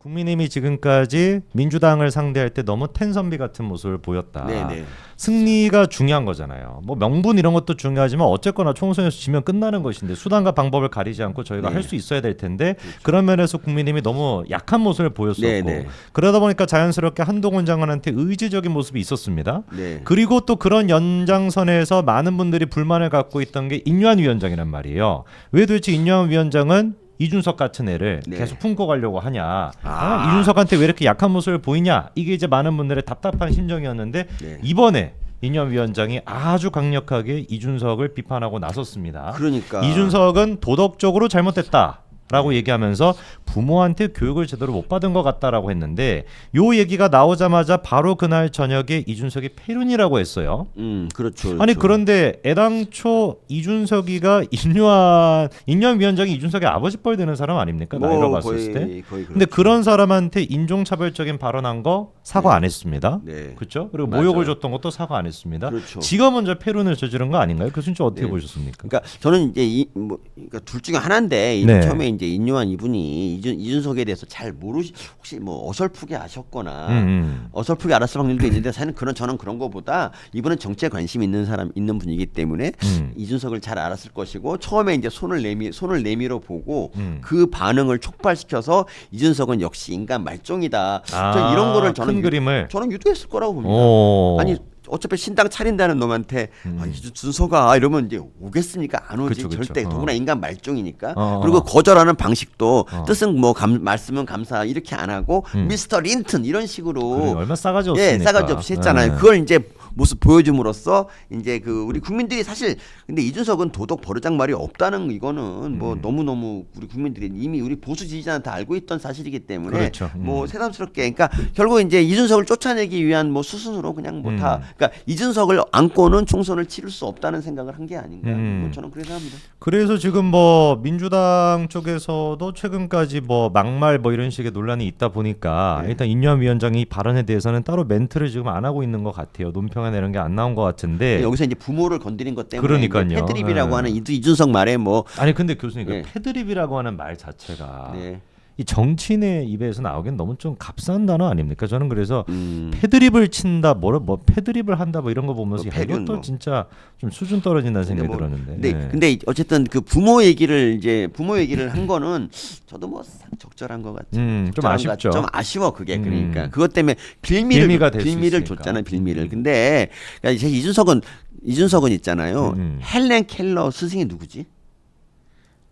국민의힘이 지금까지 민주당을 상대할 때 너무 텐선비 같은 모습을 보였다. 네네. 승리가 중요한 거잖아요. 뭐 명분 이런 것도 중요하지만 어쨌거나 총선에서 지면 끝나는 것인데 수단과 방법을 가리지 않고 저희가 네. 할수 있어야 될 텐데 그런 면에서 국민의힘이 너무 약한 모습을 보였었고 네네. 그러다 보니까 자연스럽게 한동훈 장관한테 의지적인 모습이 있었습니다. 네. 그리고 또 그런 연장선에서 많은 분들이 불만을 갖고 있던 게 인유한 위원장이란 말이에요. 왜 도대체 인유한 위원장은 이준석 같은 애를 네. 계속 품고 가려고 하냐? 아. 아, 이준석한테 왜 이렇게 약한 모습을 보이냐? 이게 이제 많은 분들의 답답한 심정이었는데 네. 이번에 인유한 위원장이 아주 강력하게 이준석을 비판하고 나섰습니다. 그러니까 이준석은 도덕적으로 잘못됐다. 라고 얘기하면서 부모한테 교육을 제대로 못 받은 것 같다라고 했는데 요 얘기가 나오자마자 바로 그날 저녁에 이준석이 폐륜이라고 했어요. 음 그렇죠. 아니 그렇죠. 그런데 애당초 이준석이가 인류한 인류한 위원장이 이준석의 아버지 뻘 되는 사람 아닙니까 나이로 뭐 봤을 거의, 때. 거의 근데 그렇죠. 그런 사람한테 인종차별적인 발언한 거 사과 안 했습니다. 네. 그렇죠? 그리고 맞아요. 모욕을 줬던 것도 사과 안 했습니다. 그렇죠. 지가 먼저 폐륜을 저지른 거 아닌가요? 교수님 좀 어떻게 네. 보셨습니까? 그러니까 저는 이제 이, 뭐, 그러니까 둘 중에 하나인데 이 네. 처음에 이제 인류한 이분이 이준, 이준석에 대해서 잘 모르시 혹시 뭐 어설프게 아셨거나 음, 음. 어설프게 알았을 확률도 있는데 사실 그런 저는 그런 거보다 이분은 정치에 관심 있는 사람 있는 분이기 때문에 음. 이준석을 잘 알았을 것이고 처음에 이제 손을 내미 손을 내밀어 보고 음. 그 반응을 촉발시켜서 이준석은 역시 인간 말종이다. 아, 저 이런 거를 저는 큰 유- 그림을 저는 유도했을 거라고 봅니다. 오. 아니 어차피 신당 차린다는 놈한테 아, 이준석아 이러면 이제 오겠습니까? 안 오지 음. 그쵸, 그쵸. 절대. 어. 더구나 인간 말종이니까. 어, 어. 그리고 거절하는 방식도 어. 뜻은 뭐 감, 말씀은 감사 이렇게 안 하고 미스터 린튼 이런 식으로 그래, 얼마 싸가지 없습니까? 예, 싸가지 없이 했잖아요. 네. 그걸 이제 모습 보여줌으로써 이제 그 우리 국민들이 사실 근데 이준석은 도덕 버르장말이 없다는 이거는 뭐 음. 너무 너무 우리 국민들이 이미 우리 보수 지지자는 다 알고 있던 사실이기 때문에 그렇죠. 음. 뭐 새삼스럽게 그러니까 결국 이제 이준석을 쫓아내기 위한 뭐 수순으로 그냥 뭐다 음. 그러니까 이준석을 안고는 총선을 치를 수 없다는 생각을 한 게 아닌가 음. 뭐 저는 그래서 합니다. 그래서 지금 뭐 민주당 쪽에서도 최근까지 뭐 막말 뭐 이런 식의 논란이 있다 보니까 네. 일단 인유한 위원장이 이 발언에 대해서는 따로 멘트를 지금 안 하고 있는 것 같아요. 논평 이나 이런 게 안 나온 것 같은데. 여기서 이제 부모를 건드린 것 때문에 네. 그러니까요. 패드립이라고 네. 하는 이- 이준석 말에 뭐 아니 근데 교수님 그 네. 패드립이라고 하는 말 자체가 네. 이 정치인의 입에서 나오기엔 너무 좀 값싼 단어 아닙니까? 저는 그래서 음. 패드립을 친다, 뭐뭐 뭐 패드립을 한다, 뭐 이런 거 보면서 뭐 야, 이것도 뭐. 진짜 좀 수준 떨어진다는 생각이 뭐- 들었는데. 근데 네. 근데 어쨌든 그 부모 얘기를 이제 부모 얘기를 한 거는 저도 뭐 상- 적절한 것 같아요. 음, 좀것 아쉽죠. 같- 좀 아쉬워 그게 음. 그러니까 그것 때문에 빌미를 빌미가 빌미를. 줬잖아요 빌미를. 근데 그러니까 이제 이준석은 이준석은 있잖아요. 음, 음. 헬렌 켈러 스승이 누구지?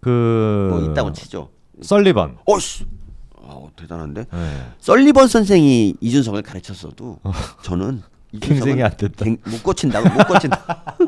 그뭐 있다고 치죠. 썰리번. 어씨, 아 대단한데. 네. 썰리번 선생이 이준석을 가르쳤어도 저는 갱생이 안 됐다. 갱- 못 고친다고 못 고친다.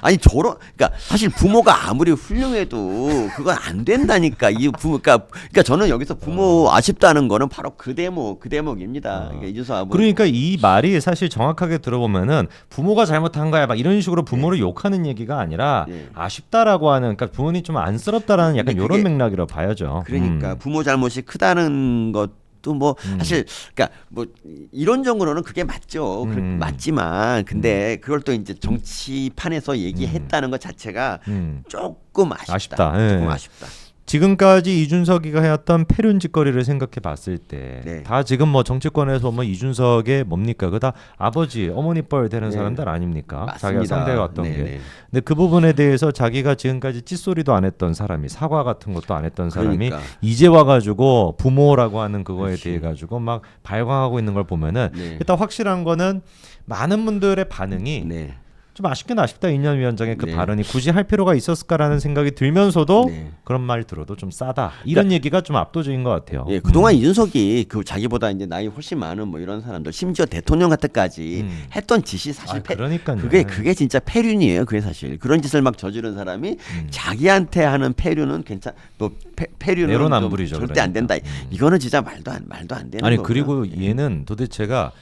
아니 저런 그러니까 사실 부모가 아무리 훌륭해도 그건 안 된다니까 이 부모 그러니까, 그러니까 저는 여기서 부모 아쉽다는 거는 바로 그 대목 그 대목입니다. 그러니까 이준석 아버지 그러니까 이 말이 사실 정확하게 들어보면은 부모가 잘못한 거야 막 이런 식으로 부모를 욕하는 얘기가 아니라 네. 아쉽다라고 하는 그러니까 부모님 좀 안쓰럽다라는 약간 근데 이런 그게- 맥락이라고 봐야죠. 그러니까 음. 부모 잘못이 크다는 것 도뭐 사실 그러니까 뭐 이론적으로는 그게 맞죠. 그 음. 맞지만 근데 그걸 또 이제 정치판에서 얘기했다는 것 자체가 음. 조금 아쉽다. 아쉽다. 예. 조금 아쉽다. 지금까지 이준석이가 해왔던 패륜 짓거리를 생각해 봤을 때 네. 다 지금 뭐 정치권에서 뭐 이준석의 뭡니까 그다 아버지 어머니 뻘 되는 네. 사람들 아닙니까 맞습니다. 자기가 상대해 왔던 네, 게 네. 근데 그 부분에 대해서 자기가 지금까지 찌소리도 안 했던 사람이 사과 같은 것도 안 했던 사람이 그러니까. 이제 와가지고 부모라고 하는 그거에. 대해 가지고 막 발광하고 있는 걸 보면은 네. 일단 확실한 거는 많은 분들의 반응이 네. 좀 아쉽긴 아쉽다 인년 위원장의 그 네. 발언이 굳이 할 필요가 있었을까라는 생각이 들면서도 네. 그런 말 들어도 좀 싸다 이런 얘기가 좀 압도적인 것 같아요. 예, 그동안 이준석이 그 자기보다 이제 나이 훨씬 많은 뭐 이런 사람들 심지어 대통령 같은까지 음. 했던 짓이 사실 아, 패-. 그게 그게 진짜 패륜이에요. 그게 사실 그런 짓을 막 저지른 사람이 음. 자기한테 하는 패륜은 괜찮 뭐 패, 패륜은 좀 내로남불이죠, 절대 안 된다. 그러니까. 음. 이거는 진짜 말도 안 말도 안 되는 아니 거고요. 그리고 예. 얘는 도대체가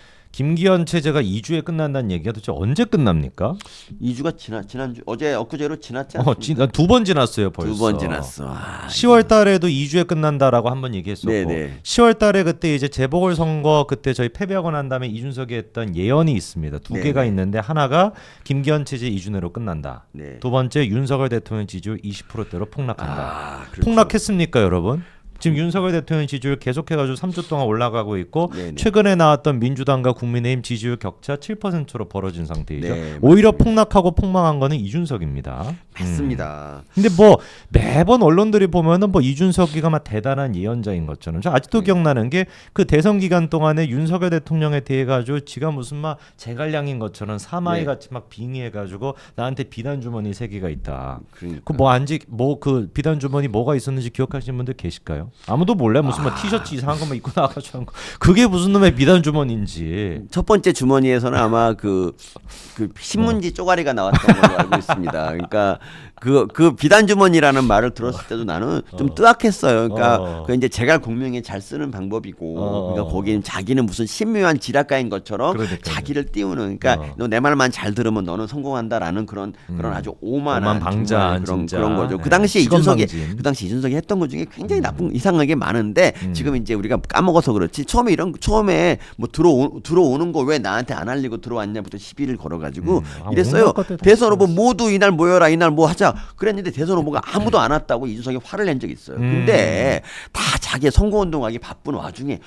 김기현 체제가 2주에 끝난다는 얘기가 도대체 언제 끝납니까? 2주가 지나 지난주 어제 엊그제로 지났지 않습니까? 어, 두번 지났어요 벌써. 두 번 지났어. 아, 10월 달에도 2주에 끝난다라고 한 번 얘기했었고 네네. 10월 달에 그때 이제 재보궐 선거 그때 저희 패배하고 난 다음에 이준석이 했던 예언이 있습니다. 두 네네. 개가 있는데 하나가 김기현 체제 2주 내로 끝난다. 네. 두 번째 윤석열 대통령 지지율 20%대로 폭락한다. 아, 그렇죠. 폭락했습니까, 여러분? 지금 윤석열 대통령 지지율 계속해가지고 3주 동안 올라가고 있고 네네. 최근에 나왔던 민주당과 국민의힘 지지율 격차 7%로 벌어진 상태이죠. 네, 오히려 폭락하고 폭망한 거는 이준석입니다. 음. 맞습니다. 근데 뭐 매번 언론들이 보면은 뭐 이준석이가 막 대단한 예언자인 것처럼 저 아직도 네. 기억나는 게 그 대선 기간 동안에 윤석열 대통령에 대해 가지고 지가 무슨 막 제갈량인 것처럼 사마이 네. 같이 막 빙의해 가지고 나한테 비단 주머니 세 개가 있다. 그러니까. 그 뭐 안지 뭐 그 비단 주머니 뭐가 있었는지 기억하시는 분들 계실까요? 아무도 몰라 요 무슨 뭐 티셔츠 이상한 거만 입고 나가지고 한 거. 그게 무슨 놈의 비단 주머니인지. 첫 번째 주머니에서는 아마 그, 그 신문지 쪼가리가 나왔던 걸로 알고 있습니다. 그러니까 그, 그 비단 주머니라는 말을 들었을 때도 나는 좀 뜨악했어요. 그러니까 어. 그 이제 제갈 공명에 잘 쓰는 방법이고, 어. 그러니까 거기는 자기는 무슨 신묘한 지략가인 것처럼 그러니까요. 자기를 띄우는, 그러니까 어. 너내 말만 잘 들으면 너는 성공한다라는 그런 그런 아주 오만한 오만 정말 그런 진짜. 그런 거죠. 네. 그 당시에 이준석이 직업망진. 그 당시 이준석이 했던 것 중에 굉장히 나쁜 이상하게 많은데 음. 지금 이제 우리가 까먹어서 그렇지 처음에 이런 처음에 뭐 들어오, 들어오는 거 왜 나한테 안 알리고 들어왔냐부터 시비를 걸어가지고 음. 아, 이랬어요. 온갖 것들 다 대선 후보 모두 이날 모여라 이날 뭐 하자 그랬는데 대선 후보가 아무도 안 왔다고 이준석이 화를 낸 적이 있어요. 음. 근데 다 자기 선거운동하기 바쁜 와중에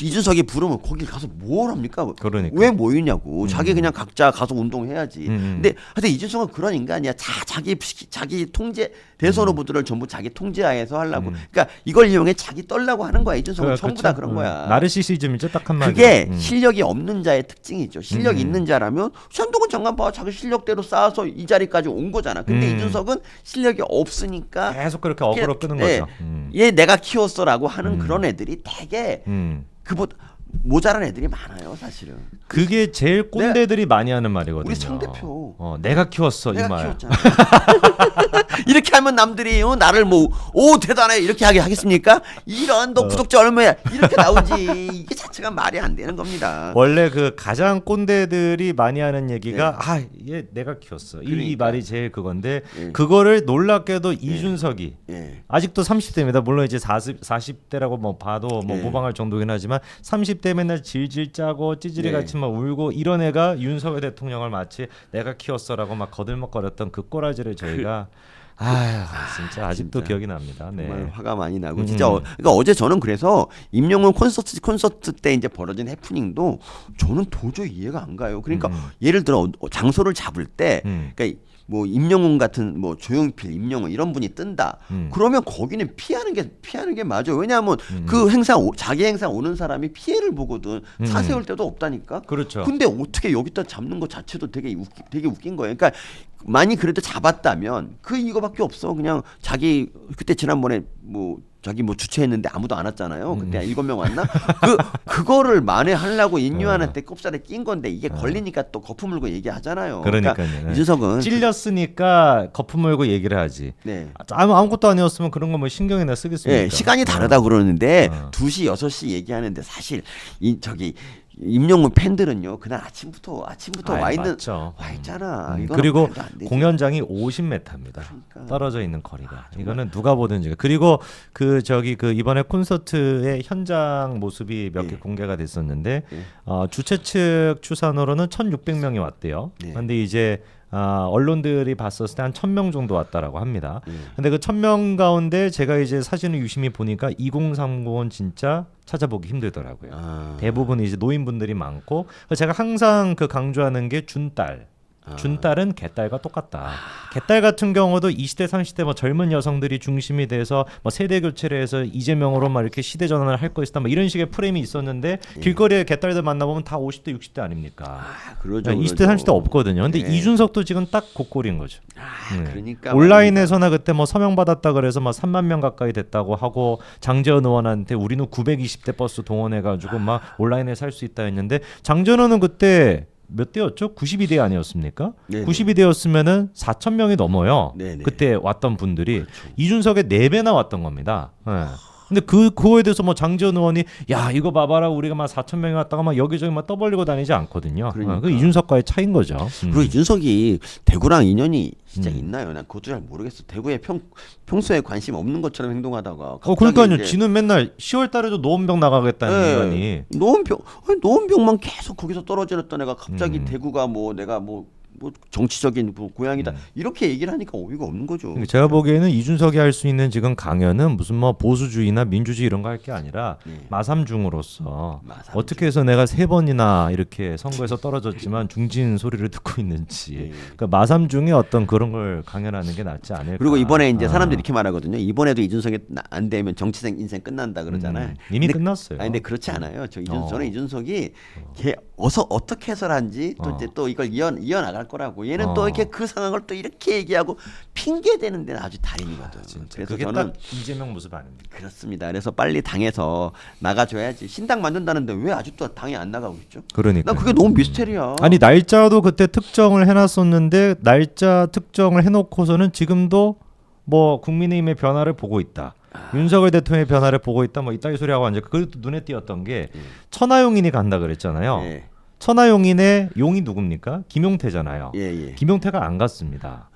이준석이 부르면 거기 가서 뭘 합니까? 그러니까. 왜 모이냐고. 자기 그냥 각자 가서 운동해야지. 음. 근데 하여튼 이준석은 그런 인간이야. 자, 자기 자기 통제 대선 음. 후보들을 전부 자기 통제하에서 하려고. 그러니까 이걸 이용해 자기 떨라고 하는 거야. 이준석은 전부 다 그런 음. 거야. 나르시시즘이죠 딱 한마디로. 그게 음. 실력이 없는 자의 특징이죠. 실력 음. 있는 자라면 한동훈 장관 봐 자기 실력대로 쌓아서 이 자리까지 온 거잖아. 근데 음. 이준석은 실력이 없으니까 계속 그렇게 어그로 끄는 예, 거죠. 음. 얘 내가 키웠어라고 하는 음. 그런 애들이 되게 음. 그보다 모자란 애들이 많아요, 사실은. 그게 제일 꼰대들이 많이 하는 말이거든요. 우리 성 대표. 어, 내가 키웠어 이 내가 말. 키웠잖아. 이렇게 하면 남들이 어, 나를 뭐 오 대단해 이렇게 하게 하겠습니까? 이런 어. 너 구독자 얼마야 이렇게 나오지 이게 자체가 말이 안 되는 겁니다. 원래 그 가장 꼰대들이 많이 하는 얘기가 아 얘 내가 키웠어 이 네. 그러니까. 말이 제일 그건데 예. 그거를 놀랍게도 이준석이 예. 아직도 30대입니다. 물론 이제 40, 40대라고 뭐 봐도 뭐 예. 모방할 정도긴 하지만 30대 맨날 질질 짜고 찌질이 예. 같이 막 울고 이런 애가 윤석열 대통령을 마치 내가 키웠어라고 막 거들먹거렸던 그 꼬라지를 저희가 아휴 진짜 아직도 진짜. 기억이 납니다. 네. 정말 화가 많이 나고 음. 진짜 어, 그러니까 어제 저는 그래서 임영웅 콘서트 콘서트 때 이제 벌어진 해프닝도 저는 도저히 이해가 안 가요. 그러니까 음. 예를 들어 어, 장소를 잡을 때 음. 그러니까 뭐 임영웅 같은 뭐 조용필, 임영웅 이런 분이 뜬다. 음. 그러면 거기는 피하는 게 피하는 게 맞아. 왜냐하면 음. 그 행사 오- 자기 행사 오는 사람이 피해를 보거든. 음. 사세울 때도 없다니까. 그렇죠. 근데 어떻게 여기다 잡는 것 자체도 되게 웃기, 되게 웃긴 거예요. 그러니까 많이 그래도 잡았다면 그 이거밖에 없어. 그냥 자기 그때 지난번에 뭐 자기 뭐 주최했는데 아무도 안 왔잖아요. 그때 음. 일곱 명 왔나? 그 그거를 만회하려고 인류한테 꼽살에 낀 건데 이게 걸리니까 또 거품 물고 얘기하잖아요. 어. 그러니까요. 네. 이준석은 찔렸으니까 거품 물고 얘기를 하지. 네. 아무 아무것도 아니었으면 그런 거 뭐 신경이나 쓰겠습니까? 예, 시간이 다르다 그러는데 어. 두 2시, 6시 얘기하는데 사실 이 저기 임영웅 팬들은요. 그날 아침부터 아침부터 아이, 와 있는 맞죠. 와 있잖아. 음, 그리고 말도 안 되지. 공연장이 50m입니다. 그러니까. 떨어져 있는 거리가. 이거는 누가 보든지. 그리고 그 저기 그 이번에 콘서트의 현장 모습이 몇개 예. 공개가 됐었는데 예. 어, 주최 측 추산으로는 1,600명이 왔대요. 네. 근데 이제 아, 언론들이 봤었을 때한 1,000명 정도 왔다라고 합니다. 예. 근데 그 1,000명 가운데 제가 이제 사진을 유심히 보니까 2030은 진짜 찾아보기 힘들더라고요. 아. 대부분 이제 노인분들이 많고 제가 항상 그 강조하는 게 준딸. 아. 준딸은 개딸과 똑같다. 개딸 같은 경우도 20대, 30대 뭐 젊은 여성들이 중심이 돼서 뭐 세대 교체를 해서 이재명으로 막 이렇게 시대 전환을 할 것이다. 뭐 이런 식의 프레임이 있었는데 길거리에 개딸들 만나보면 다 50대, 60대 아닙니까? 아, 그러죠. 20대, 그러죠. 30대 없거든요. 근데 네. 이준석도 지금 딱 고꼴인 거죠. 아, 네. 그러니까 온라인에서나 그때 뭐 서명 받았다 그래서 막 3만 명 가까이 됐다고 하고 장재원 의원한테 우리는 920대 버스 동원해 가지고 막 온라인에 살 수 있다 했는데 장재원 의원은 그때 몇 대였죠? 92대 아니었습니까? 네네. 92대였으면은 4천 명이 넘어요. 네네. 그때 왔던 분들이 이준석의 4 배나 왔던 겁니다. 예. 근데 그 그거에 대해서 뭐 장재원 의원이 야 이거 봐봐라 우리가 막 4천 명이 왔다가 막 여기저기 막 떠벌리고 다니지 않거든요. 그러니까. 어, 그 이준석과의 차이인 거죠. 음. 그리고 이준석이 대구랑 인연이 진짜 음. 있나요? 난 그것도 잘 모르겠어. 대구에 평 평소에 관심 없는 것처럼 행동하다가 어 그러니까요. 이제 지는 맨날 10월 달에도 노원병 나가겠다는 예. 인간이 노원병 아니, 노원병만 계속 거기서 떨어지랬던 애가 갑자기 음. 대구가 뭐 내가 뭐 뭐 정치적인 뭐 고향이다 음. 이렇게 얘기를 하니까 어이가 없는 거죠. 그러니까 제가 보기에는 이준석이 할 수 있는 지금 강연은 무슨 뭐 보수주의나 민주주의 이런 거 할 게 아니라 네. 마삼중으로서 마삼중. 어떻게 해서 내가 세 번이나 이렇게 선거에서 떨어졌지만 중진 소리를 듣고 있는지 네. 그러니까 마삼중의 어떤 그런 걸 강연하는 게 낫지 않을까. 그리고 이번에 이제 아. 사람들이 이렇게 말하거든요. 이번에도 이준석이 나- 안 되면 정치생 인생 끝난다 그러잖아요. 음, 이미 근데- 끝났어요. 아니 근데 그렇지 않아요. 저 이준 어. 저는 이준석이 걔 어서 어떻게 해설한지 또 어. 이제 또 이걸 이어 이어 나갈 거라고. 얘는 또 어. 이렇게 그 상황을 또 이렇게 얘기하고 핑계 대는 데는 아주 달인이거든. 진짜 그래서 그게 저는 딱 이재명 모습 아닙니까? 그렇습니다. 그래서 빨리 당에서 나가줘야지. 신당 만든다는데 왜 아직도 당에 안 나가고 있죠? 그러니까. 난 그게 너무 미스테리야. 아니 날짜도 그때 특정을 해놨었는데 날짜 특정을 해놓고서는 지금도 뭐 국민의힘의 변화를 보고 있다. 아. 윤석열 대통령의 변화를 보고 있다. 뭐 이따위 소리하고 앉아. 그것도 눈에 띄었던 게 천하용인이 간다 그랬잖아요. 예. 천하용인의 용이 누굽니까? 김용태잖아요. 예, 예. 김용태가 안 갔습니다.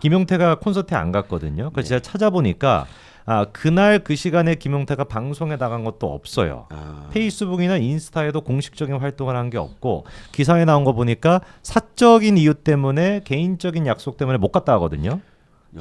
김용태가 콘서트에 안 갔거든요. 그래서 제가 찾아보니까 아 그날 그 시간에 김용태가 방송에 나간 것도 없어요. 아. 페이스북이나 인스타에도 공식적인 활동을 한 게 없고 기사에 나온 거 보니까 사적인 이유 때문에 개인적인 약속 때문에 못 갔다 하거든요.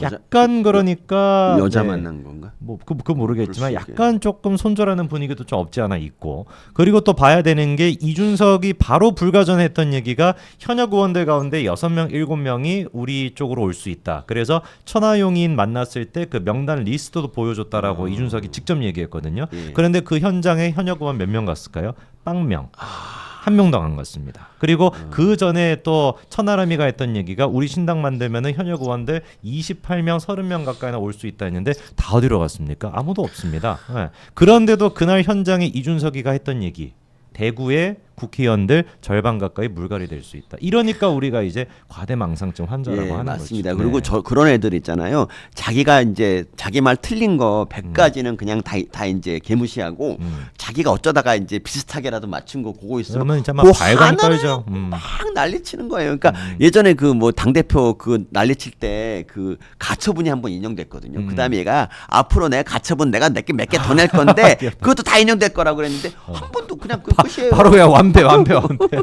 여자- 약간 그러니까 여자 네. 만난 건가? 뭐그 그 모르겠지만 약간 조금 손절하는 분위기도 좀 없지 않아 있고 그리고 또 봐야 되는 게 이준석이 바로 불가 전에 했던 얘기가 현역 의원들 가운데 여섯 명 일곱 명이 우리 쪽으로 올 수 있다. 그래서 천하용인 만났을 때 그 명단 리스트도 보여줬다라고 이준석이 직접 얘기했거든요. 아. 예. 그런데 그 현장에 현역 의원 몇 명 갔을까요? 빵명. 아. 한 명도 안 갔습니다. 그리고 그 전에 또 천하람이가 했던 얘기가 우리 신당 만들면은 현역 의원들 28명, 30명 가까이나 올 수 있다 했는데 다 어디로 갔습니까? 아무도 없습니다. 예. 그런데도 그날 현장에 이준석이가 했던 얘기 대구의 국회의원들 절반 가까이 물갈이 될 수 있다. 이러니까 우리가 이제 과대망상증 환자라고 예, 하는 맞습니다. 거죠. 그리고 네. 저 그런 애들 있잖아요. 자기가 이제 자기 말 틀린 거 100가지는 그냥 다, 다 이제 개무시하고 음. 자기가 어쩌다가 이제 비슷하게라도 맞춘 거 보고 있으면 그러면 진짜 막그 발광 떨죠. 음. 막 난리치는 거예요. 그러니까 예전에 그 뭐 당 대표 그 난리칠 때 그 가처분이 한번 인용됐거든요. 음. 그다음에 얘가 앞으로 내 가처분 내가 몇 개 몇 개 더 낼 건데 그것도 다 인용될 거라고 그랬는데 한 번도 그냥 그 끝이에요. 바로 그냥 완패, 완패, 완패.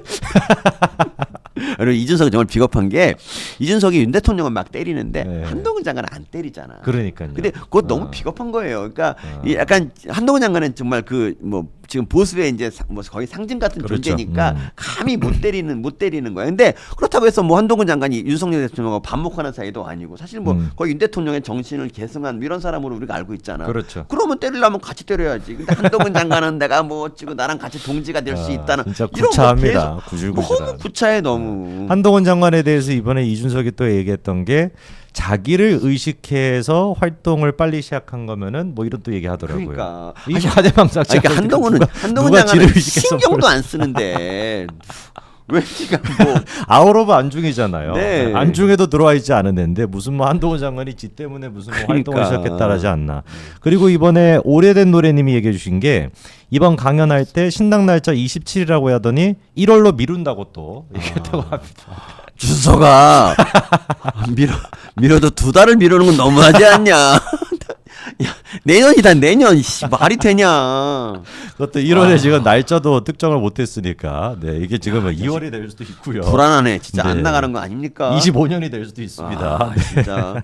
그리고 이준석이 정말 비겁한 게 이준석이 윤 대통령은 막 때리는데 네. 한동훈 장관은 안 때리잖아. 그러니까요. 근데 그것 너무 어. 비겁한 거예요. 그러니까 어. 이 약간 한동훈 장관은 정말 그 뭐 지금 보수의 이제 사- 뭐 거의 상징 같은 그렇죠. 존재니까 음. 감히 못 때리는 못 때리는 거야. 근데 그렇다고 해서 뭐 한동훈 장관이 윤석열 대통령하고 반목하는 사이도 아니고 사실 뭐 음. 거의 윤 대통령의 정신을 계승한 이런 사람으로 우리가 알고 있잖아. 그렇죠. 그러면 때리려면 같이 때려야지. 근데 한동훈 장관은 내가 뭐 지금 나랑 같이 동지가 될수 아, 있다는 진짜 이런 구차합니다. 계속 구질구질한. 너무 구차해 너무. 한동훈 장관에 대해서 이번에 이준석이 또 얘기했던 게 자기를 의식해서 활동을 빨리 시작한 거면은 뭐 이런 또 얘기하더라고요. 그러니까. 이 과대망상증. 아니, 그러니까 한동훈은 한동훈 누가 장관은 의식해서 신경도 안 쓰는데 왜 지가 뭐 아웃 오브 안중이잖아요. 네. 안중에도 들어와 있지 않은 애인데 무슨 뭐 한동훈 장관이 지 때문에 무슨 뭐 활동을 그러니까. 시작했다라지 않나. 그리고 이번에 오래된 노래님이 얘기해 주신 게 이번 강연할 때 신당 날짜 27이라고 하더니 1월로 미룬다고 또 얘기했다고 합니다. 준서가 밀어 밀어도 두 달을 미루는 건 너무하지 않냐? 야, 내년이다 내년 씨, 말이 되냐? 그것도 1월에 지금 날짜도 특정을 못했으니까 네 이게 지금 2월이 될 수도 있고요. 불안하네 진짜 안 네. 나가는 거 아닙니까? 25년이 될 수도 있습니다. 아, 진짜